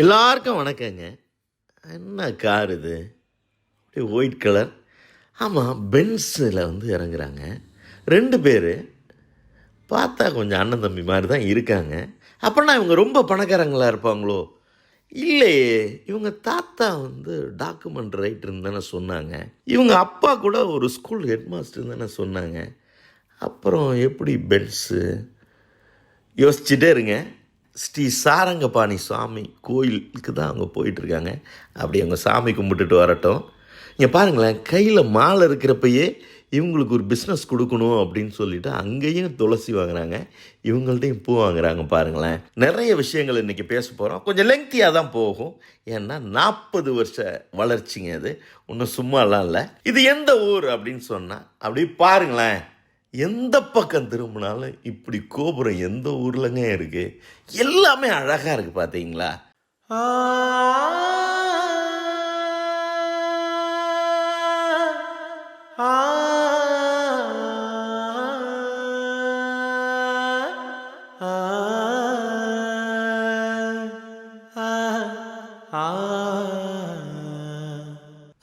எல்லாருக்கும் வணக்கங்க. என்ன கார் இது? அப்படியே ஒயிட் கலர் ஆமாம் பென்ஸில் வந்து இறங்குறாங்க. ரெண்டு பேர். பார்த்தா கொஞ்சம் அண்ணன் தம்பி மாதிரி தான் இருக்காங்க. அப்படின்னா இவங்க ரொம்ப பணக்காரங்களாக இருப்பாங்களோ? இல்லையே. இவங்க தாத்தா வந்து டாக்குமெண்ட் ரைட்டர்னு தானே சொன்னாங்க. இவங்க அப்பா கூட ஒரு ஸ்கூல் ஹெட் தானே சொன்னாங்க. அப்புறம் எப்படி பென்ஸு யோசிச்சுட்டே இருங்க. ஸ்ரீ சாரங்கபாணி சுவாமி கோயிலுக்கு தான் அவங்க போயிட்டுருக்காங்க. அப்படி அவங்க சாமி கும்பிட்டுட்டு வரட்டும். இங்கே பாருங்களேன் கையில் மாலை இருக்கிறப்பயே இவங்களுக்கு ஒரு பிஸ்னஸ் கொடுக்கணும் அப்படின்னு சொல்லிட்டு அங்கேயும் துளசி வாங்குறாங்க. இவங்கள்ட்டையும் பூ வாங்குறாங்க பாருங்களேன். நிறைய விஷயங்கள் இன்றைக்கி பேச போகிறோம் கொஞ்சம் லெங்க்தியாக தான் போகும். ஏன்னா நாற்பது வருஷ வளர்ச்சிங்க அது ஒன்றும் சும்மாலாம் இல்லை. இது எந்த ஊர் அப்படின்னு சொன்னால் அப்படி பாருங்களேன். எந்த பக்கம் திரும்பினாலும் இப்படி கோபுரம் எந்த ஊர்லங்க இருக்கு? எல்லாமே அழகா இருக்கு பாத்தீங்களா?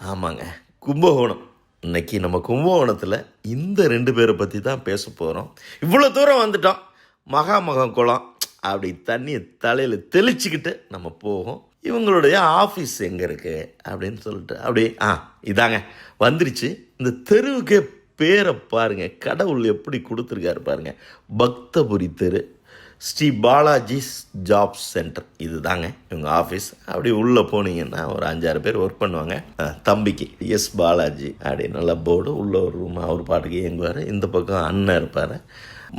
ஆமாங்க. கும்பகோணம். இன்னைக்கு நம்ம கும்பகோணத்தில் இந்த ரெண்டு பேரை பற்றி தான் பேச போகிறோம் இவ்வளோ தூரம் வந்துட்டோம். மகாமகம் குளம். அப்படி தண்ணியை தலையில் தெளிச்சுக்கிட்டு நம்ம போவோம். இவங்களுடைய ஆஃபீஸ் எங்கே இருக்குது அப்படின்னு சொல்லிட்டு அப்படி ஆ இதாங்க. வந்துருச்சு. இந்த தெருவுக்கே பேரை பாருங்கள் கடவுள் எப்படி கொடுத்துருக்காரு பாருங்க. பக்தபுரி தெரு. Sri Balaji job centre. இது தாங்க இவங்க ஆஃபீஸ். அப்படி உள்ளே போனீங்கன்னா ஒரு அஞ்சாறு பேர் ஒர்க் பண்ணுவாங்க. தம்பிக்கு எஸ் பாலாஜி அப்படி நல்ல போர்டு உள்ள ஒரு ரூம் அவர் பாட்டுக்கு இயங்குவார். இந்த பக்கம் அண்ணன் இருப்பார்.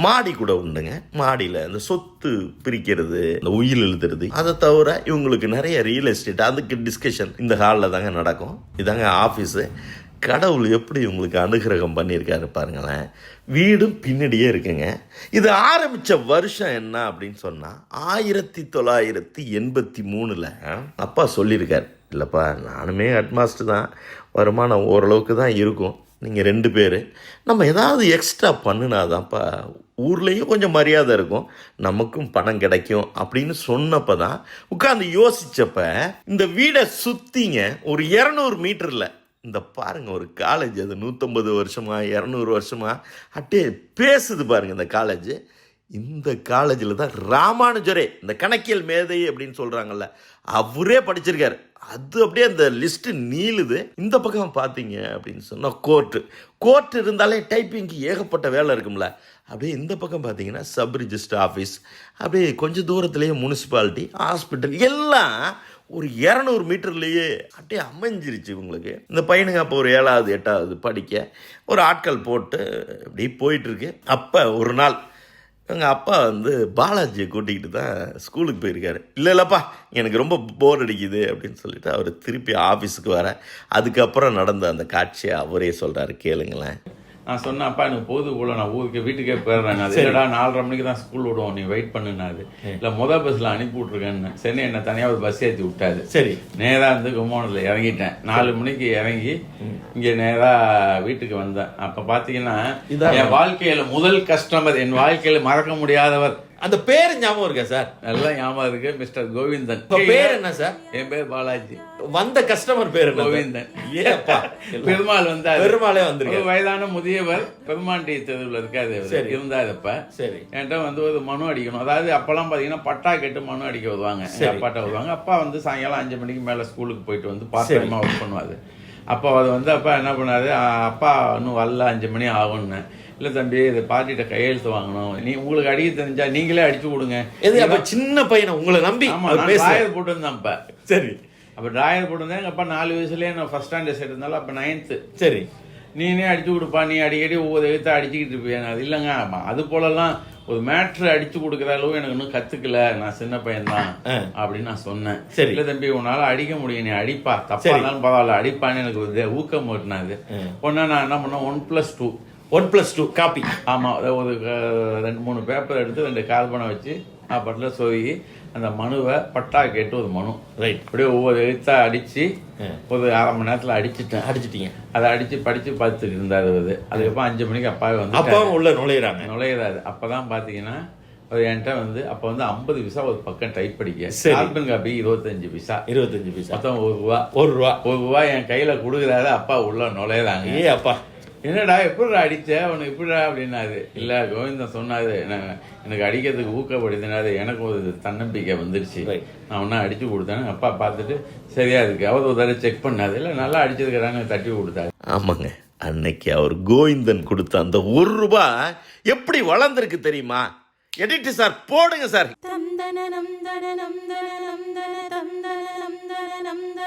மாடி கூட உண்டுங்க. மாடியில் இந்த சொத்து பிரிக்கிறது இந்த உயில் எழுதுறது அதை தவிர இவங்களுக்கு நிறைய ரியல் எஸ்டேட் அதுக்கு டிஸ்கஷன் இந்த ஹாலில் தாங்க நடக்கும். இதாங்க ஆஃபீஸு கடவுள் எப்படி உங்களுக்கு அனுகிரகம் பண்ணியிருக்காரு பாருங்களேன். வீடும் பின்னாடியே இருக்குங்க. இது ஆரம்பித்த வருஷம் என்ன அப்படின்னு சொன்னால் ஆயிரத்தி தொள்ளாயிரத்தி எண்பத்தி மூணில் அப்பா சொல்லியிருக்கார். இல்லைப்பா நானுமே ஹெட்மாஸ்டர் தான். வருமானம் ஓரளவுக்கு தான் இருக்கும். நீங்கள் ரெண்டு பேர். நம்ம ஏதாவது எக்ஸ்ட்ரா பண்ணினாதான்ப்பா ஊர்லேயும் கொஞ்சம் மரியாதை இருக்கும். நமக்கும் பணம் கிடைக்கும் அப்படின்னு சொன்னப்போ தான் உட்காந்து யோசித்தப்ப இந்த வீடை சுற்றிங்க ஒரு இரநூறு மீட்டரில் இந்த பாருங்க ஒரு காலேஜ் அது நூற்றம்பது வருஷமா இரநூறு வருஷமா அப்படியே பேசுது பாருங்கள் இந்த காலேஜ் இந்த காலேஜில் தான் ராமானுஜரே இந்த கணக்கியல் மேதை அப்படின்னு சொல்கிறாங்கல்ல அவரே படிச்சிருக்காரு. அது அப்படியே அந்த லிஸ்ட்டு நீளுது. இந்த பக்கம் பார்த்தீங்க அப்படின்னு சொன்னால் கோர்ட்டு கோர்ட் இருந்தாலே டைப்பிங்க்கு ஏகப்பட்ட வேலை இருக்கும்ல. அப்படியே இந்த பக்கம் பார்த்தீங்கன்னா சப் ரிஜிஸ்டர் ஆஃபீஸ் அப்படியே கொஞ்சம் தூரத்துலேயே முனிசிபாலிட்டி ஹாஸ்பிட்டல் எல்லாம் ஒரு இரநூறு மீட்டர்லேயே அப்படியே அமைஞ்சிருச்சு இவங்களுக்கு. இந்த பையனுங்க அப்போ ஒரு ஏழாவது எட்டாவது படிக்க ஒரு ஆட்கள் போட்டு இப்படி போயிட்டுருக்கு. அப்போ ஒரு நாள் எங்கள் அப்பா வந்து பாலாஜியை கூட்டிக்கிட்டு தான் ஸ்கூலுக்கு போயிருக்காரு. இல்லை இல்லைப்பா எனக்கு ரொம்ப போர் அடிக்குது அப்படின்னு சொல்லிட்டு அவர் திருப்பி ஆஃபீஸுக்கு வர. அதுக்கப்புறம் நடந்த அந்த காட்சியை அவரே சொல்கிறாரு கேளுங்களேன். நான் சொன்னேன் அப்பா எனக்கு போகுது போல நான் ஊருக்கு வீட்டுக்கே போயிடுறேன். அது இல்லடா நாலரை மணிக்கு தான் ஸ்கூல் விடுவோம் நீ வெயிட் பண்ணுனாரு இல்ல முத பஸ்ல அனுப்பி விட்ருக்கேன்னு சரி என்ன தனியா ஒரு பஸ் ஏற்றி விட்டாரு. சரி. நேரா வந்து கும்போணத்துல இறங்கிட்டேன். நாலு மணிக்கு இறங்கி இங்க நேரா வீட்டுக்கு வந்தேன். அப்ப பாத்தீங்கன்னா இதான் என் வாழ்க்கையில முதல் கஸ்டமர் என் வாழ்க்கையில மறக்க முடியாதவர். அந்த பேர் ஞாபகம் இருக்கா சார் நல்லா ஞாபகம் இருக்கு மிஸ்டர் கோவிந்தன். பேர் என்ன சார் என் பேர் பாலாஜி. வந்த கஸ்டமர் பேர் கோவிந்தன். ஏப்பா பெருமாள் வந்தாரு. பெருமாளே வந்திருக்காரு. ஒரு வயதான முதியவர் பெருமாண்டி தெருவில் இருக்காது. இருந்தாரு அப்ப சரி. என்கிட்ட வந்து ஒரு மனு அடிக்கணும். அதாவது அப்பெல்லாம் பாத்தீங்கன்னா பட்டா கேட்டு மனு அடிக்க வருவாங்க. அப்பாட்ட வருவாங்க. அப்பா வந்து சாயங்காலம் அஞ்சு மணிக்கு மேல ஸ்கூலுக்கு போயிட்டு வந்து பார்ட் டைமா ஒர்க் பண்ணுவாரு. அப்போ அது வந்து அப்பா என்ன பண்ணாரு? "ஆ, அப்பா இன்னும் வரல அஞ்சு மணி ஆகும்னு. இல்ல தம்பி இது பார்ட்டிகிட்ட கையெழுத்து வாங்கணும். நீ உங்களுக்கு அடிக்க தெரிஞ்சா நீங்களே அடிச்சு கொடுங்க எது அப்ப சின்ன பையனை உங்களை நம்பி டிராயர் போட்டிருந்தேன் அப்ப. சரி. அப்ப டிராயர் போட்டிருந்தேன். எங்க அப்பா நாலு வயசுலயே நான் ஃபர்ஸ்ட் ஸ்டாண்டர்ட் சேர்த்திருந்தாலும் அப்ப நைன்த்து சரி. நீனே அடிச்சு கொடுப்பா நீ அடிக்கடி ஒவ்வொரு எழுத்த அடிச்சுக்கிட்டு இருப்பியா. அது இல்லைங்க. அது போலலாம் ஒரு மேட்ரு அடிச்சு கொடுக்குற அளவு எனக்கு இன்னும் கத்துக்கல. நான் சின்ன பையன்தான் ஆ. அப்படின்னு நான் சொன்னேன். சரி. இல்ல தம்பி உன்னால அடிக்க முடியும். நீ அடிப்பா. தப்பா. இருந்தாலும் பரவாயில்ல. அடிப்பான்னு எனக்கு ஊக்கம் ஓட்டினாது ஒன்னா நான் என்ன பண்ணேன்? One plus two one plus two copy ஆமா அத ஒரு ரெண்டு மூணு பேப்பர் எடுத்து ரெண்டு கால்பனை வச்சு நான் பட்டில் சொருகி அந்த மனுவை பட்டா கேட்டு ஒரு மனு. ரைட் அப்படியே ஒவ்வொரு எழுத்தா அடிச்சு ஒரு அரை மணி நேரத்துல அடிச்சிட்டேன். அடிச்சிட்டீங்க. அதை அடிச்சு படிச்சு பார்த்துட்டு இருந்தாரு அவரு. அதுக்கப்புறம் அஞ்சு மணிக்கு அப்பாவே வந்து அப்பாவும் உள்ள நுழையிறாங்க. நுழையிறாரு. அப்பதான் பாத்தீங்கன்னா அவர் என்கிட்ட வந்து அப்போ வந்து ஐம்பது பைசா ஒரு பக்கம் டைப் படிக்க. கார்பன் காப்பி இருபத்தஞ்சு பைசா இருபத்தஞ்சு பைசா மொத்தம் ஒரு ரூபா. ஒரு ரூபா. ஒரு ரூபா என் கையில கொடுக்குறாரு. அப்பா உள்ள நுழையறாங்க. ஏ அப்பா. என்னடா எப்படிடா அடிச்ச? அவனுக்கு எப்படிடா அப்படின்னாரு. இல்ல கோவிந்தன் சொன்னாரு "நான் எனக்கு அடிக்கிறதுக்கு ஊக்கப்படுத்தினாரு. எனக்கு ஒரு தன்னம்பிக்கை வந்துருச்சு. நான் ஒன்னா அடிச்சு கொடுத்தேன் அப்பா பார்த்துட்டு சரியா இருக்கு. அவர் ஒரு தடவை செக் பண்ணாரு. இல்ல நல்லா அடிச்சிருக்கிறாங்க தட்டி கொடுத்தாரு. ஆமாங்க. அன்னைக்கு அவர் கோவிந்தன் கொடுத்த அந்த ஒரு ரூபாய் எப்படி வளர்ந்துருக்கு தெரியுமா? எடிட்டு சார் போடுங்க சார்.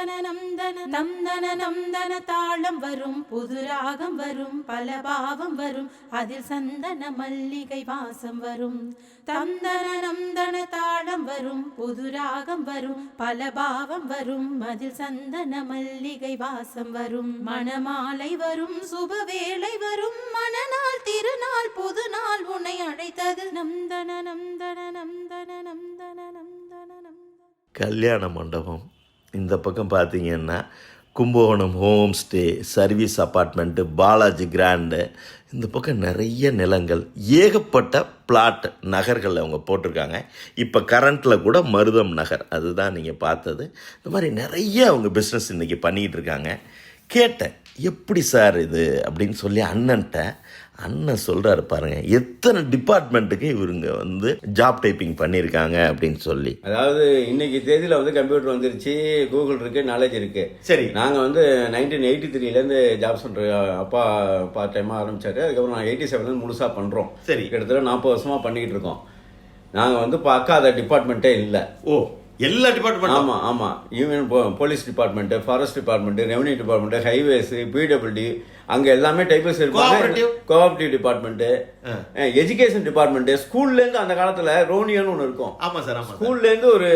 நந்தன நந்தன நந்தன நந்தன தாளம் வரும். புது ராகம் வரும் பல பாவம் வரும். அதில் சந்தன மல்லிகை வாசம் வரும். தந்தன நந்தன தாளம் வரும் புது ராகம் வரும் பல பாவம் வரும். அதில் சந்தன மல்லிகை வாசம் வரும். மணமாலை வரும் சுபவேளை வரும். மணநாள் திருநாள் புது நாள் உன்னை அழைத்தது. நந்தன நந்தன நந்தன நந்தன நந்தன நந்தன. கல்யாண மண்டபம். இந்த பக்கம் பார்த்தீங்கன்னா Kumbakonam home stay service apartment Balaji grand. இந்த பக்கம் நிறைய நிலங்கள். ஏகப்பட்ட பிளாட் நகர்கள் அவங்க போட்டிருக்காங்க. இப்போ கரண்ட்டில் கூட மருதம் நகர். அதுதான் நீங்கள் பார்த்தது. இந்த மாதிரி நிறைய அவங்க பிஸ்னஸ் இன்றைக்கி பண்ணிகிட்டு இருக்காங்க. கேட்டேன். எப்படி சார் இது அப்படின்னு சொல்லி அண்ணன்ட்ட அண்ணன் சொல்கிறாரு பாருங்க எத்தனை டிபார்ட்மெண்ட்டுக்கு இவருங்க வந்து ஜாப் டைப்பிங் பண்ணியிருக்காங்க அப்படின்னு சொல்லி. அதாவது இன்னைக்கு தேதியில வந்து கம்ப்யூட்டர் வந்துருச்சு கூகுள் இருக்கு நாலேஜ் இருக்கு. சரி. நாங்க வந்து நைன்டீன் எயிட்டி த்ரீலேருந்து ஜாப் சென்டர் அப்பா பார்ட் டைமா ஆரம்பிச்சாரு. அதுக்கப்புறம் நான் எயிட்டி செவன்ல முழுசா பண்றோம். சரி. கிட்டத்தட்ட நாற்பது வருஷமா பண்ணிக்கிட்டு இருக்கோம். நாங்க வந்து பார்க்காத டிபார்ட்மெண்ட்டே இல்லை. ஓ. எல்லா டிபார்ட்மெண்ட் ஆமா ஆமா. Even police department forest department revenue department highways PWD அங்க எல்லாமே டைப்பர்ஸ் இருப்பாங்க? கோஆபரேட்டிவ் டிபார்ட்மெண்ட் எஜுகேஷன் டிபார்ட்மெண்ட் ஸ்கூல்ல இருந்து அந்த காலத்துல ரோனியன்னு ஒன்று இருக்கும். ஆமா சார் ஆமா சார். ஸ்கூல்ல இருந்து ஒரு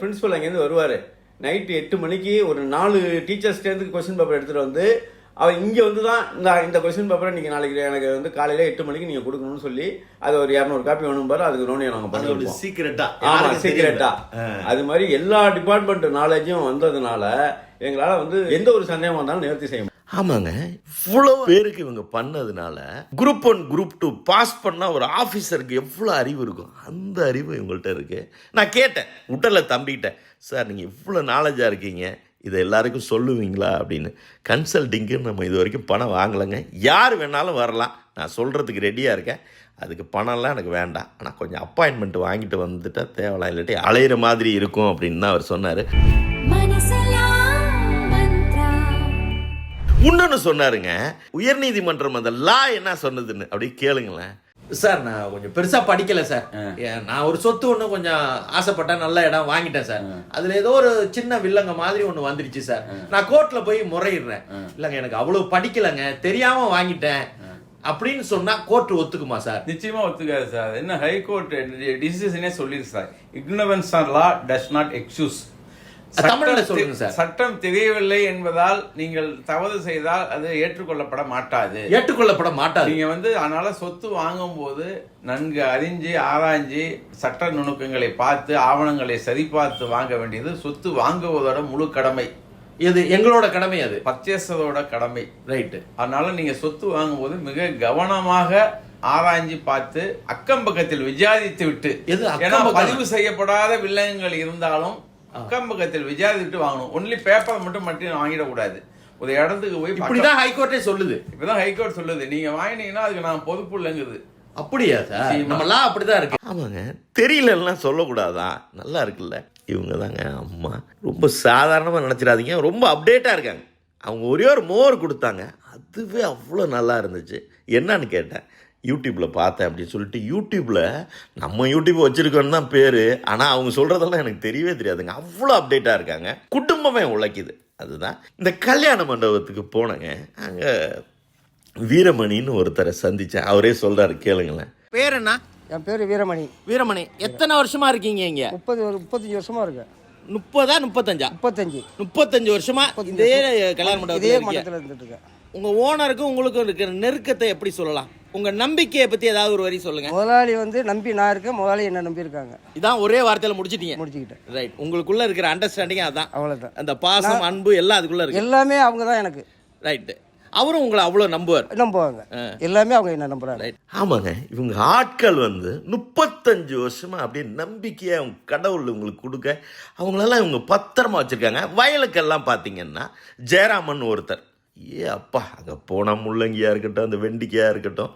பிரின்சிபல் அங்கேருந்து வருவாரு. நைட்டு எட்டு மணிக்கு ஒரு நாலு டீச்சர்ஸ்டேருந்து கொஸ்டின் பேப்பர் எடுத்துட்டு வந்து அவர் இங்க வந்து தான் இந்த இந்த கொஸ்டின் பேப்பரை நீங்க நாளைக்கு எனக்கு வந்து காலையில எட்டு மணிக்கு நீங்க கொடுக்கணும்னு சொல்லி அது ஒரு இரநூறு காப்பி வேணும் பாரு அதுக்கு ரோனியா நாங்க அது ஒரு பண்ணிருப்போம். சீக்கிரட்டா ஆமா சீக்கிரட்டா அது மாதிரி எல்லா டிபார்ட்மெண்ட் நாலேஜும் வந்ததுனால எங்களால வந்து எந்த ஒரு சந்தேகம் வந்தாலும் நிவர்த்தி செய்ய முடியும். ஆமாங்க. இவ்வளோ பேருக்கு இவங்க பண்ணதுனால group one group two pass பண்ணா ஒரு ஆஃபீஸருக்கு எவ்வளோ அறிவு இருக்கும் அந்த அறிவு இவங்கள்ட்ட இருக்கு. நான் கேட்டேன் விட்டல தம்பிக்கிட்ட சார் நீங்கள் இவ்வளோ நாலேஜாக இருக்கீங்க. இதை எல்லாருக்கும் சொல்லுவீங்களா அப்படின்னு. கன்சல்டிங்க்கு நம்ம இது வரைக்கும் பணம் வாங்கலைங்க. யார் வேணாலும் வரலாம். நான் சொல்கிறதுக்கு ரெடியாக இருக்கேன். அதுக்கு பணம்லாம் எனக்கு வேண்டாம். ஆனால் கொஞ்சம் அப்பாயின்மெண்ட் வாங்கிட்டு வந்துட்டா தேவலாம் இல்லாட்டி அலையிற மாதிரி இருக்கும் அப்படின்னு தான் அவர் சொன்னார். இன்னொன்று சொன்னாருங்க. உயர்நீதிமன்றம் அந்த லா என்ன சொன்னதுன்னு. அப்படியே கேளுங்களேன். சார் நான் கொஞ்சம் பெருசா படிக்கல சார் நான் ஒரு சொத்து ஒண்ணு கொஞ்சம் ஆசைப்பட்டேன் நல்ல இடம் வாங்கிட்டேன் சார் அதுல ஏதோ ஒரு சின்ன வில்லங்க மாதிரி ஒண்ணு வந்துருச்சு சார் நான் கோர்ட்ல போய் முறையிடுறேன். இல்லங்க எனக்கு அவ்வளவு படிக்கலங்க. தெரியாம வாங்கிட்டேன். அப்படின்னு சொன்னா கோர்ட் ஒத்துக்குமா சார் நிச்சயமா ஒத்துக்காது சார் என்ன ஹைகோர்ட் டிசிஷனே சொல்லிருக்கு sir ignorance of law does not excuse தமிழ்ல சொல்லுங்க சார். சட்டம் தெரியவில்லை என்பதால் நீங்கள் தவறு செய்தால் அது ஏற்றுக்கொள்ளப்பட மாட்டாது. ஏற்றுக்கொள்ளப்பட மாட்டாது. நீங்க வந்து அதனால சொத்து வாங்கும்போது நன்கு அறிஞ்சு ஆராய்ஞ்சு சட்ட நுணுக்கங்களை பார்த்து ஆவணங்களை சரிபார்த்து வாங்க வேண்டியது சொத்து வாங்குவதோட முழு கடமை. இது எங்களோட கடமை அது. பர்ச்சேசரோட கடமை. ரைட்டு. அதனால நீங்க சொத்து வாங்கும்போது மிக கவனமாக ஆராய்ஞ்சு பார்த்து அக்கம் பக்கத்தில் விசாரித்து விட்டு. எது? பதிவு செய்யப்படாத வில்லங்கங்கள் இருந்தாலும் அக்கம் பக்கத்தில் விசாரித்து வாங்கணும். ஒன்லி பேப்பர் மட்டும் மட்டும் வாங்கிடக்கூடாது. ஒரு இடத்துக்கு போய் இப்படிதான் ஹைகோர்ட்டே சொல்லுது. இப்பதான் ஹைகோர்ட் சொல்லுது. நீங்க வாங்கினீங்கன்னா அதுக்கு நான் பொறுப்பு இல்லைங்குது. அப்படியா சார்? நம்ம லா அப்படிதான் இருக்கு. ஆமாங்க. தெரியலலாம் சொல்லக்கூடாதான் நல்லா இருக்குல்ல. இவங்க தாங்க அம்மா. ரொம்ப சாதாரணமாக நினச்சிடாதீங்க. ரொம்ப அப்டேட்டாக இருக்காங்க. அவங்க ஒரே ஒரு மோர் கொடுத்தாங்க. அதுவே அவ்வளோ நல்லா இருந்துச்சு. என்னன்னு கேட்டேன். யூடியூப்பில் பார்த்தேன் அப்படின்னு சொல்லிட்டு யூடியூப்பில் நம்ம யூடியூப் வச்சுருக்கோன்னு தான் பேர். ஆனால் அவங்க சொல்கிறதெல்லாம் எனக்கு தெரியவே தெரியாதுங்க. அவ்வளோ அப்டேட்டாக இருக்காங்க. குடும்பமே உழைக்குது. அதுதான். இந்த கல்யாண மண்டபத்துக்கு போனேங்க. அங்கே வீரமணின்னு ஒருத்தரை சந்தித்தேன் அவரே சொல்கிறாரு கேளுங்களேன். பேர் என்ன என் பேர் வீரமணி. வீரமணி. எத்தனை வருஷமா இருக்கீங்க இங்க? முப்பது ஒரு முப்பத்தஞ்சு வருஷமா இருக்கு. முப்பதா முப்பத்தஞ்சா? முப்பத்தஞ்சு. முப்பத்தஞ்சு வருஷமா இதே கல்யாண இதே மண்டபத்துல இருந்துட்டு இருக்கேன் உங்க ஓனருக்கும் உங்களுக்கும் இருக்கிற நெருக்கத்தை எப்படி சொல்லலாம்? உங்க நம்பிக்கையை பத்தி ஏதாவது ஒரு வரி சொல்லுங்க. முதலாளி வந்து நம்பி நான் இருக்கேன் முதலாளி என்ன நம்பி இருக்காங்க இதான் ஒரே வார்த்தையில முடிச்சிட்டீங்க. முடிச்சுக்கிட்டேன். ரைட் உங்களுக்குள்ள இருக்கிற அண்டர்ஸ்டாண்டிங் அதான். அவ்வளோதான் அந்த பாசம் அன்பு எல்லாம் அதுக்குள்ள இருக்கு. எல்லாமே அவங்க தான் எனக்கு. ரைட் அவரும் உங்களை அவ்வளோ நம்புவார். நம்புவாங்க. எல்லாமே அவங்க என்ன நம்புறாங்க? ஆமாங்க. இவங்க ஆட்கள் வந்து முப்பத்தஞ்சு வருஷமா அப்படியே நம்பிக்கையை அவங்க கடவுள் உங்களுக்கு கொடுக்க அவங்களெல்லாம் இவங்க பத்திரமா வச்சுருக்காங்க. வயலுக்கெல்லாம் பார்த்தீங்கன்னா ஜெயராமன் ஒருத்தர். ஏ அப்பா அங்கே போன முள்ளங்கியாக இருக்கட்டும் அந்த வெண்டிக்காயாக இருக்கட்டும்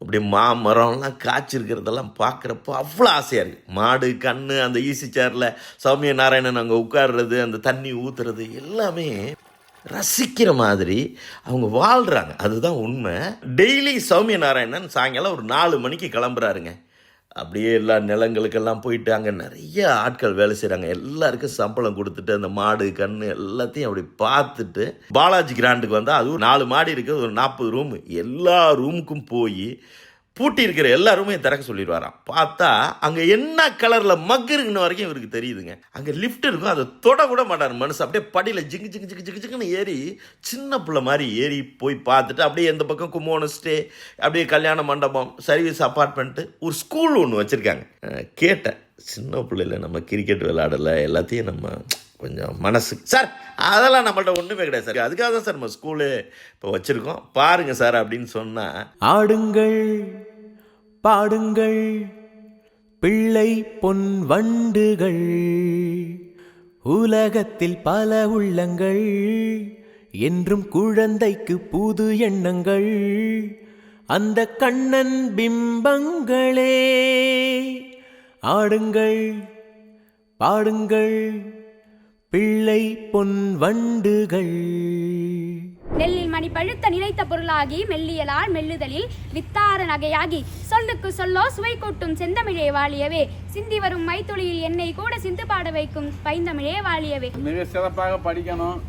அப்படி மாமரம்லாம் காய்ச்சிருக்கிறதெல்லாம் பார்க்குறப்போ அவ்வளோ ஆசையாக இருக்குது மாடு கண் அந்த ஈசி சேரில் சௌமிய நாராயணன் அங்கே உட்காடுறது அந்த தண்ணி ஊற்றுறது எல்லாமே ரசிக்கிற மாதிரி அவங்க வாழ்கிறாங்க அதுதான் உண்மை. டெய்லி சௌமிய நாராயணன் சாயங்காலம் ஒரு நாலு மணிக்கு கிளம்புறாருங்க. அப்படியே எல்லா நிலங்களுக்கெல்லாம் போயிட்டு அங்கே நிறைய ஆட்கள் வேலை செய்கிறாங்க எல்லாருக்கும் சம்பளம் கொடுத்துட்டு அந்த மாடு கன்று எல்லாத்தையும் அப்படி பார்த்துட்டு பாலாஜி கிராண்டுக்கு வந்தால் அதுவும் நாலு மாடி இருக்குது ஒரு நாற்பது ரூம். எல்லா ரூமுக்கும் போய் பூட்டி இருக்கிற எல்லாருமே திறக்க சொல்லிடுவாராம். பார்த்தா அங்கே என்ன கலரில் மக் இருக்குன்னு வரைக்கும் இவருக்கு தெரியுதுங்க. அங்கே லிஃப்ட் இருக்கும் அதை தொட கூட மாட்டார் மனுஷன். அப்படியே படியில் ஜிங்கு ஜிங்கு ஜிங்கு ஜிங்கு ஜிங்குன்னு ஏறி சின்ன பிள்ளை மாதிரி ஏறி போய் பார்த்துட்டு அப்படியே எந்த பக்கம் கும்போணம் ஸ்டே அப்படியே கல்யாண மண்டபம் சர்வீஸ் அப்பார்ட்மெண்ட்டு ஒரு ஸ்கூல் ஒன்று வச்சுருக்காங்க. கேட்டேன். சின்ன பிள்ளையில நம்ம கிரிக்கெட் விளையாடலை எல்லாத்தையும் நம்ம கொஞ்சம் மனசு சார் அதெல்லாம் நம்மள்ட்ட ஒன்றுமே கிடையாது சார். அதுக்காக தான் சார் நம்ம ஸ்கூலு இப்போ வச்சுருக்கோம். பாருங்கள் சார் அப்படின்னு சொன்னால் ஆடுங்கள் பாடுங்கள் பிள்ளை பொன் வண்டுகள். உலகத்தில் பல உள்ளங்கள் என்றும் குழந்தைக்கு புது எண்ணங்கள். அந்த கண்ணன் பிம்பங்களே ஆடுங்கள் பாடுங்கள் பிள்ளை பொன் வண்டுகள். நெல்லில் மணி பழுத்த நினைத்த பொருளாகி மெல்லியலால் மெல்லுதலில் வித்தார நகையாகி சொல்லுக்கு சொல்லோ சுவை கூட்டும் செந்தமிழே வாழியவே. சிந்தி வரும் மைத்துளியில் என்னை கூட சிந்து பாட வைக்கும் பைந்தமிழே வாழியவே. மிக சிறப்பாக படிக்கணும்.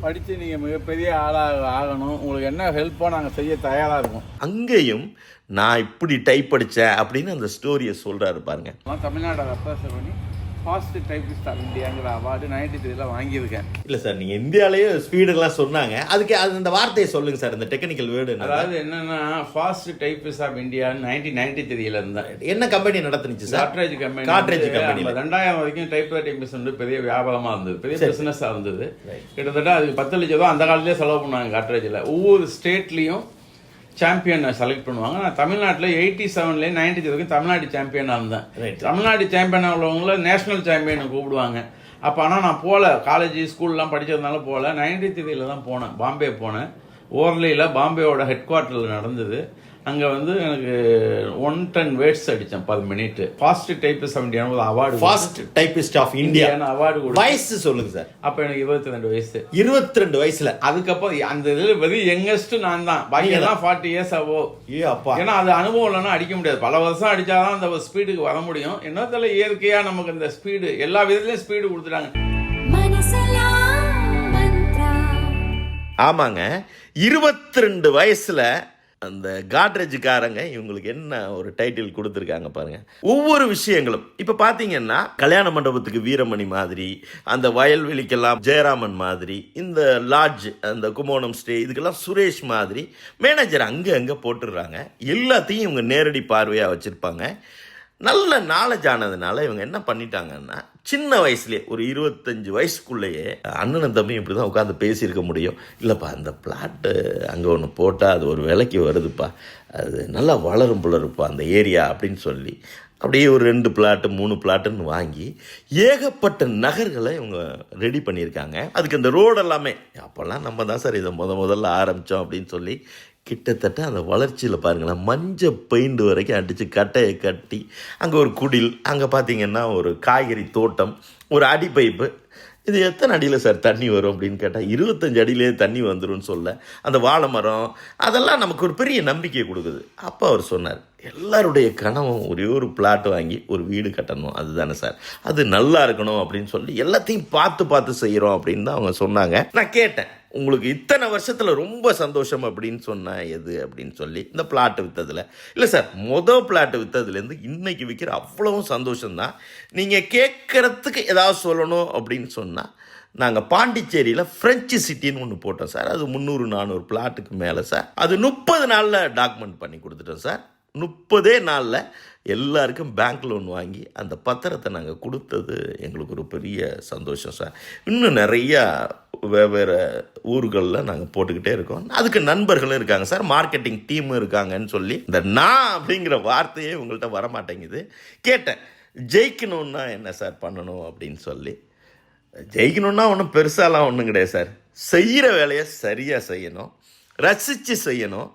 படித்து நீங்கள் மிகப்பெரிய ஆளாக ஆகணும். உங்களுக்கு என்ன ஹெல்ப்போ நாங்கள் செய்ய தயாராக இருக்கோம். அங்கேயும் நான் இப்படி டைப் படித்தேன் அப்படின்னு அந்த ஸ்டோரியை சொல்கிறாரு பாருங்க. நான் தமிழ்நாட்டை ரெப்ரசன்ட் பண்ணி ஃபாஸ்ட் டைப்பிஸ்ட் ஆஃப் இந்தியாங்கிற அவார்டு நைன்டி த்ரீல வாங்கியிருக்கேன். இல்லை சார் நீங்கள் இந்தியாவிலேயே ஸ்பீடுலாம் சொன்னாங்க. அதுக்கு அது அந்த வார்த்தையை சொல்லுங்கள் சார் இந்த டெக்னிக்கல் வேர்டு அதாவது என்னன்னா fast typist of India nineteen ninety த்ரீல இருந்தேன் என்ன company நடத்துனுச்சு sir? Godrej company Godrej company ரெண்டாயிரம் வரைக்கும் டைப் ரைட்டிங் வந்து பெரிய வியாபாரமா இருந்தது. பெரிய பிசினஸா இருந்தது. கிட்டத்தட்ட அதுக்கு பத்து லட்சம் ரூபா அந்த காலத்திலே செலவு பண்ணாங்க காட்ரேஜில் ஒவ்வொரு ஸ்டேட்லயும் சாம்பியனை செலக்ட் பண்ணுவாங்க. நான் தமிழ்நாட்டில் எயிட்டி செவன்லேயே நைன்டி வரைக்கும் தமிழ்நாடு சாம்பியனாக இருந்தேன். தமிழ்நாடு சாம்பியனாக உள்ளவங்கள நேஷனல் சாம்பியனை கூப்பிடுவாங்க. அப்போ ஆனால் நான் போகல காலேஜ் ஸ்கூல்லாம் படிச்சதுனால போகல நைன்டி த்ரீல தான் போனேன். பாம்பே போனேன். ஓர்லியில் பாம்பேவோட ஹெட் குவார்ட்டரில் நடந்தது. அங்கே வந்து எனக்கு ஒன் டென் வேர்ட்ஸ் அடித்தேன் பர் மினிட் ஃபாஸ்ட் டைப்பிஸ்ட் ஒரு award fast typist of India award கொடு வயசு சொல்லுங்க சார் அப்போ எனக்கு இருபத்தி ரெண்டு வயசு. இருபத்தி ரெண்டு வயசுல. அதுக்கப்புறம் அந்த இதில் வெரி யங்கஸ்ட் நான் தான். பாக்கி எல்லாம் ஃபார்ட்டி இயர்ஸ் ஆவோ ஏ அப்பா. ஏன்னா அது அனுபவம் இல்லைன்னா அடிக்க முடியாது. பல வருஷம் அடிச்சாதான் அந்த ஸ்பீடுக்கு வர முடியும். என்னத்துல இயற்கையா நமக்கு இந்த ஸ்பீடு எல்லா விதத்துலயும் ஸ்பீடு கொடுத்துட்டாங்க. ஆமாங்க. இருபத்தி ரெண்டு வயசுல அந்த காட்ரேஜுக்காரங்க இவங்களுக்கு என்ன ஒரு டைட்டில் கொடுத்துருக்காங்க பாருங்க. ஒவ்வொரு விஷயங்களும். இப்போ பார்த்தீங்கன்னா கல்யாண மண்டபத்துக்கு வீரமணி மாதிரி அந்த வயல்வெளிக்கெல்லாம் ஜெயராமன் மாதிரி இந்த லாட்ஜ் அந்த கும்போணம் ஸ்டே இதுக்கெல்லாம் சுரேஷ் மாதிரி மேனேஜர் அங்கே அங்கே போட்டுடுறாங்க. எல்லாத்தையும் இவங்க நேரடி பார்வையாக வச்சுருப்பாங்க. நல்ல நாலேஜ் ஆனதுனால இவங்க என்ன பண்ணிட்டாங்கன்னா சின்ன வயசுலேயே ஒரு இருபத்தஞ்சு வயசுக்குள்ளேயே அண்ணனும் தம்பி இப்படி தான் உட்காந்து பேசியிருக்க முடியும். இல்லைப்பா அந்த பிளாட்டு அங்கே ஒன்று போட்டால் அது ஒரு விலைக்கு வருதுப்பா. அது நல்லா வளரும் போல இருப்பா அந்த ஏரியா அப்படின்னு சொல்லி. அப்படியே ஒரு ரெண்டு பிளாட்டு மூணு பிளாட்டுன்னு வாங்கி ஏகப்பட்ட நகர்களை இவங்க ரெடி பண்ணியிருக்காங்க. அதுக்கு அந்த ரோடு எல்லாமே அப்போல்லாம் நம்ம தான் சார் இதை முத முதல்ல ஆரம்பித்தோம் அப்படின்னு சொல்லி கிட்டத்தட்ட அந்த வளர்ச்சியில் பாருங்களேன் மஞ்சள் பெயிண்ட் வரைக்கும் அடித்து கட்டையை கட்டி அங்கே ஒரு குடில் அங்கே பார்த்தீங்கன்னா ஒரு காய்கறி தோட்டம் ஒரு அடி பைப்பு இது எத்தனை அடியில் சார் தண்ணி வரும் அப்படின்னு கேட்டால் இருபத்தஞ்சு அடியிலே தண்ணி வந்துடும் சொல்ல அந்த வாழை மரம் அதெல்லாம் நமக்கு ஒரு பெரிய நம்பிக்கையை கொடுக்குது. அப்போ அவர் சொன்னார் எல்லாருடைய கனவும் ஒரே ஒரு பிளாட் வாங்கி ஒரு வீடு கட்டணும் அதுதானே சார். அது நல்லா இருக்கணும் அப்படின்னு சொல்லி எல்லாத்தையும் பார்த்து பார்த்து செய்கிறோம் அப்படின்னு தான் அவங்க சொன்னாங்க. நான் கேட்டேன். உங்களுக்கு இத்தனை வருஷத்தில் ரொம்ப சந்தோஷம் அப்படின்னு சொன்னால் எது அப்படின்னு சொல்லி இந்த பிளாட்டு விற்றதில் இல்லை சார் மொதல் பிளாட்டு விற்றதுலேருந்து இன்னைக்கு விற்கிற அவ்வளவும் சந்தோஷம்தான். நீங்கள் கேட்குறதுக்கு ஏதாவது சொல்லணும் அப்படின்னு சொன்னால் நாங்கள் பாண்டிச்சேரியில் ஃப்ரெஞ்சு சிட்டின்னு ஒன்று போட்டோம் சார் அது முந்நூறு நானூறு பிளாட்டுக்கு மேலே சார் அது முப்பது நாளில் டாக்குமெண்ட் பண்ணி கொடுத்துட்டோம் சார் முப்பதே நாளில் எல்லாருக்கும் பேங்க் லோன் வாங்கி அந்த பத்திரத்தை நாங்கள் கொடுத்தது எங்களுக்கு ஒரு பெரிய சந்தோஷம் சார். இன்னும் நிறையா வெவ்வேறு ஊர்களில் நாங்கள் போட்டுக்கிட்டே இருக்கோம். அதுக்கு நண்பர்களும் இருக்காங்க சார். மார்க்கெட்டிங் டீமும் இருக்காங்கன்னு சொல்லி இந்த நான் அப்படிங்கிற வார்த்தையே உங்கள்கிட்ட வரமாட்டேங்குது. கேட்டேன். ஜெயிக்கணுன்னா என்ன சார் பண்ணணும் அப்படின்னு சொல்லி. ஜெயிக்கணுன்னா ஒன்றும் பெருசாலாம் ஒன்றும் கிடையாது சார். செய்கிற வேலையை சரியாக செய்யணும். ரசித்து செய்யணும்.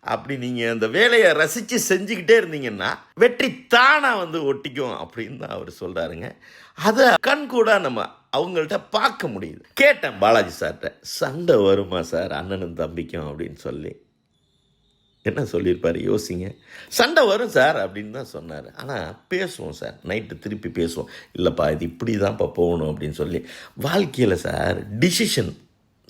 அப்படி நீங்கள் அந்த வேலையை ரசித்து செஞ்சுக்கிட்டே இருந்தீங்கன்னா வெற்றி தானாக வந்து ஒட்டிக்கும் அப்படின்னு தான் அவர் சொல்கிறாருங்க அதை கண் கூட நம்ம அவங்கள்ட்ட பார்க்க முடியுது. கேட்டேன் பாலாஜி சார்கிட்ட சண்டை வருமா சார் அண்ணனும் தம்பிக்கும்? அப்படின்னு சொல்லி. என்ன சொல்லியிருப்பார்? யோசிங்க. சண்டை வரும் சார் அப்படின்னு தான் சொன்னார். ஆனால் பேசுவோம் சார். நைட்டு திருப்பி பேசுவோம். இல்லைப்பா இது இப்படி தான்ப்பா போகணும் அப்படின்னு சொல்லி. வாழ்க்கையில் சார் டிசிஷன்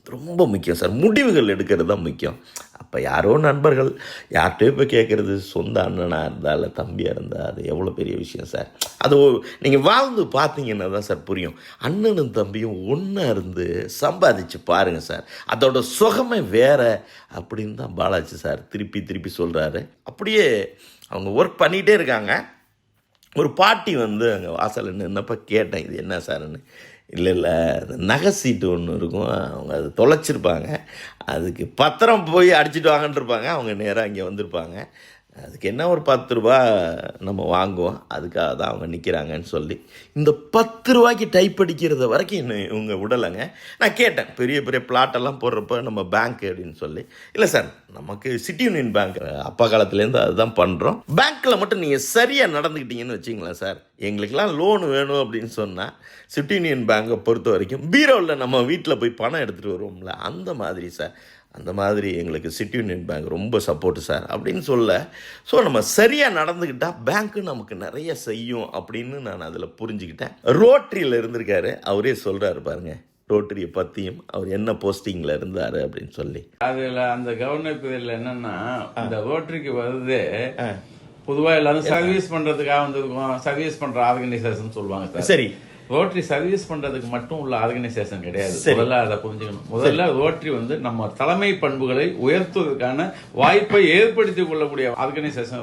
ரொம்ப முக்கியம் சார். முடிவுகள் எடுக்கிறது தான் முக்கியம். அப்போ யாரோ நண்பர்கள் யார்கிட்டயோ போய் கேட்குறது சொந்த அண்ணனாக இருந்தால் தம்பியாக இருந்தால் அது எவ்வளோ பெரிய விஷயம் சார். அது நீங்கள் வாழ்ந்து பார்த்தீங்கன்னா தான் சார் புரியும். அண்ணனும் தம்பியும் ஒன்றா இருந்து சம்பாதிச்சு பாருங்கள் சார். அதோட சுகமே வேற அப்படின்னு தான் பாலாஜி சார் திருப்பி திருப்பி சொல்கிறாரு அப்படியே அவங்க ஒர்க் பண்ணிகிட்டே இருக்காங்க. ஒரு பாட்டி வந்து அங்கே வாசலில் நின்னப்போ கேட்டேன் இது என்ன சார்ன்னு இல்லை இல்லை நகை சீட்டு ஒன்று இருக்கும். அவங்க அது தொலைச்சிருப்பாங்க. அதுக்கு பத்திரம் போய் அடிச்சிட்டு வாங்கன்ட்ருப்பாங்க அவங்க நேராக இங்கே வந்திருப்பாங்க. அதுக்கு என்ன ஒரு பத்து ரூபா நம்ம வாங்குவோம்? அதுக்காக தான் அவங்க நிற்கிறாங்கன்னு சொல்லி. இந்த பத்து ரூபாய்க்கு டைப் அடிக்கிறத வரைக்கும் இன்னும் இவங்க விடலைங்க. நான் கேட்டேன். பெரிய பெரிய பிளாட்டெல்லாம் போடுறப்ப நம்ம பேங்க் அப்படின்னு சொல்லி. இல்லை சார் நமக்கு சிட்டி யூனியன் பேங்க் அப்பா காலத்துலேருந்து அதுதான் பண்ணுறோம் பேங்க்கில் மட்டும் நீங்கள் சரியாக நடந்துக்கிட்டீங்கன்னு வச்சிங்களேன் சார் எங்களுக்கெல்லாம் லோன் வேணும் அப்படின்னு சொன்னால் சிட்டி யூனியன் பேங்கை பொறுத்த வரைக்கும் பீரோவில் நம்ம வீட்டில் போய் பணம் எடுத்துகிட்டு வருவோம்ல. அந்த மாதிரி சார் அந்த மாதிரி எங்களுக்கு சிட்டி யூனியன் பேங்க் ரொம்ப சப்போர்ட்டு சார் அப்படின்னு சொல்ல. ஸோ நம்ம சரியாக நடந்துக்கிட்டால் பேங்க்கு நமக்கு நிறைய செய்யும் அப்படின்னு நான் அதில் புரிஞ்சுக்கிட்டேன். ரோட்ரியில் இருந்திருக்காரு. அவரே சொல்கிறாரு பாருங்க. ரோட்டரியை பற்றியும் அவர் என்ன போஸ்டிங்கில் இருந்தார் அப்படின்னு சொல்லி. அதுல அந்த கவர்னர் பீரியட்ல என்னன்னா இந்த ரோட்டரிக்கு வருது. பொதுவா எல்லாரும் சர்வீஸ் பண்றதுக்காக வந்திருக்கோம். சர்வீஸ் பண்ற ஆர்கனைசேஷன் சொல்லுவாங்க சார். சரி ரோட்டரி சர்வீஸ் பண்றதுக்கு மட்டும் உள்ள ஆர்கனைசேஷன் கிடையாது. முதல்ல அதை புரிஞ்சுக்கணும். முதல்ல ரோட்டரி வந்து நம்ம தலைமை பண்புகளை உயர்த்துவதற்கான வாய்ப்பை ஏற்படுத்திக் கொள்ளக்கூடிய ஆர்கனைசேஷன்.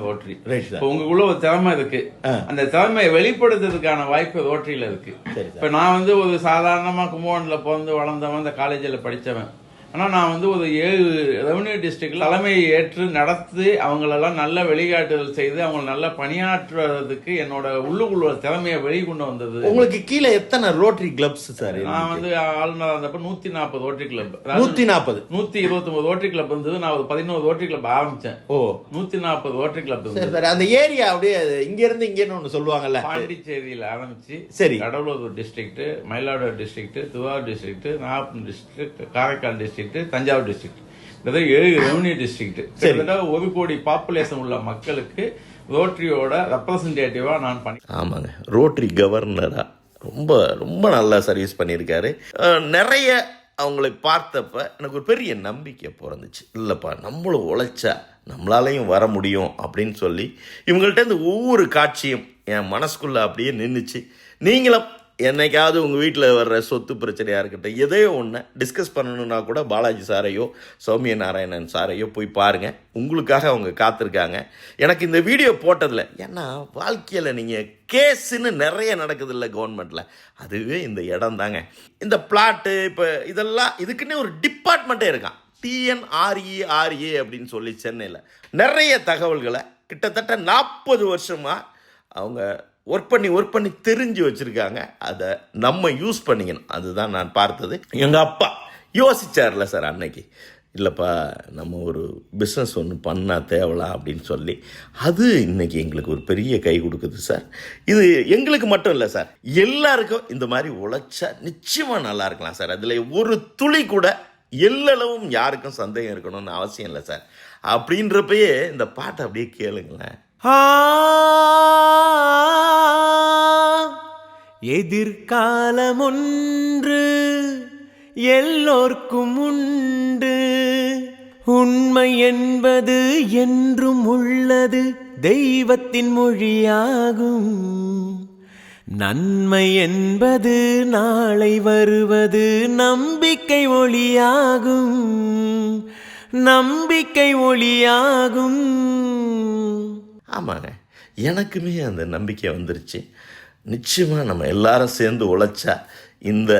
இப்போ உங்களுக்குள்ள ஒரு திறமை இருக்கு. அந்த திறமையை வெளிப்படுத்துறதுக்கான வாய்ப்பு ரோட்டரியில இருக்கு. இப்ப நான் வந்து ஒரு சாதாரணமா கும்பகோணத்துல பிறந்து வளர்ந்தவன் இந்த காலேஜில் படிச்சவன். ஆனா நான் வந்து ஒரு ஏழு ரெவன்யூ டிஸ்ட்ரிக்ட்ல தலைமையை ஏற்று நடத்தி அவங்களெல்லாம் நல்ல வெளிக்காட்டுதல் செய்து அவங்க நல்லா பணியாற்றுவதற்கு என்னோட உள்ளுக்குள்ள திறமையை வெளிக்கொண்டு வந்தது. உங்களுக்கு கீழே எத்தனை ரோட்டரி கிளப்ஸ் சார் நான் வந்து ஆளுநர் இருந்தப்ப நூத்தி நாற்பது ரோட்டரி கிளப் நூற்றி நாற்பது நூத்தி இருபத்தி ஒன்பது ரோட்டரி கிளப் இருந்தது. நான் ஒரு பதினோரு ரோட்டரி கிளப் ஆரம்பிச்சேன். ஓ. நூத்தி நாற்பது ரோட்டரி கிளப் சரி அந்த ஏரியா அப்படியே இங்க இருந்து இங்கேன்னு ஒன்று சொல்லுவாங்கல்ல. பாண்டிச்சேரியில ஆரம்பிச்சு சரி. Cuddalore district Mayiladuthurai district Thiruvarur district Nagapattinam district Karaikal district Thanjavur district இந்த ஏழு ரெவன்யூ டிஸ்ட்ரிக்ட் கிட்டத்தட்ட ஒரு கோடி பாப்புலேஷன் உள்ள மக்களுக்கு ரோட்டரியோட ரெப்ரசன்டேட்டிவா நான் பண்ணி ஆமாங்க. ரோட்டரி கவர்னரா ரொம்ப ரொம்ப நல்லா சர்வீஸ் பண்ணியிருக்காரு. நிறைய அவங்களை பார்த்தப்ப எனக்கு ஒரு பெரிய நம்பிக்கை பிறந்துச்சு. இல்லைப்பா நம்மளும் உழைச்சா நம்மளாலையும் வர முடியும் அப்படின்னு சொல்லி இவங்கள்ட்ட இந்த ஒவ்வொரு காட்சியும் என் மனசுக்குள்ளே அப்படியே நின்றுச்சு நீங்களும் என்னைக்காவது உங்கள் வீட்டில் வர்ற சொத்து பிரச்சனையாக இருக்கட்டும் எதையோ ஒன்று டிஸ்கஸ் பண்ணணுன்னா கூட பாலாஜி சாரையோ சௌமிய நாராயணன் சாரையோ போய் பாருங்கள் உங்களுக்காக அவங்க காத்திருக்காங்க. எனக்கு இந்த வீடியோ போட்டதில் ஏன்னா வாழ்க்கையில் நீங்கள் கேஸுன்னு நிறைய நடக்குது இல்லை கவர்மெண்ட்டில் அதுவே இந்த இடம் தாங்க. இந்த பிளாட்டு இப்போ இதெல்லாம் இதுக்குன்னே ஒரு டிபார்ட்மெண்ட்டே இருக்கான். டிஎன்ஆர்இஆர்ஏ அப்படின்னு சொல்லி சென்னையில். நிறைய தகவல்களை கிட்டத்தட்ட நாற்பது வருஷமாக அவங்க ஒர்க் பண்ணி ஒர்க் பண்ணி தெரிஞ்சு வச்சுருக்காங்க. அதை நம்ம யூஸ் பண்ணிக்கணும். அதுதான் நான் பார்த்தது. எங்கள் அப்பா யோசிச்சார்ல சார் அன்னைக்கு. இல்லைப்பா நம்ம ஒரு பிஸ்னஸ் ஒன்று பண்ணால் தேவலாம் அப்படின்னு சொல்லி. அது இன்னைக்கு எங்களுக்கு ஒரு பெரிய கை கொடுக்குது சார். இது எங்களுக்கு மட்டும் இல்லை சார். எல்லாருக்கும் இந்த மாதிரி உழைச்சா நிச்சயமாக நல்லா இருக்கலாம் சார். அதில் ஒரு துளி கூட எல்லளவும் யாருக்கும் சந்தேகம் இருக்கணும்னு அவசியம் இல்லை சார். அப்படின்றப்பயே இந்த பாட்டை அப்படியே கேளுங்களேன். எதிர்காலமொன்று எதிர்காலம் ஒன்று எல்லோர்க்கும் உண்டு. உண்மை என்பது என்றும் உள்ளது தெய்வத்தின் மொழியாகும். நன்மை என்பது நாளை வருவது நம்பிக்கை ஒளியாகும். நம்பிக்கை ஒளியாகும். ஆமாங்க எனக்குமே அந்த நம்பிக்கை வந்துருச்சு. நிச்சயமாக நம்ம எல்லாரும் சேர்ந்து உழைச்சா இந்த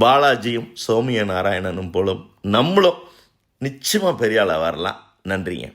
பாலாஜியும் சௌமிய நாராயணனும் போலும் நம்மளும் நிச்சயமாக பெரிய வரலாம். நன்றிங்க.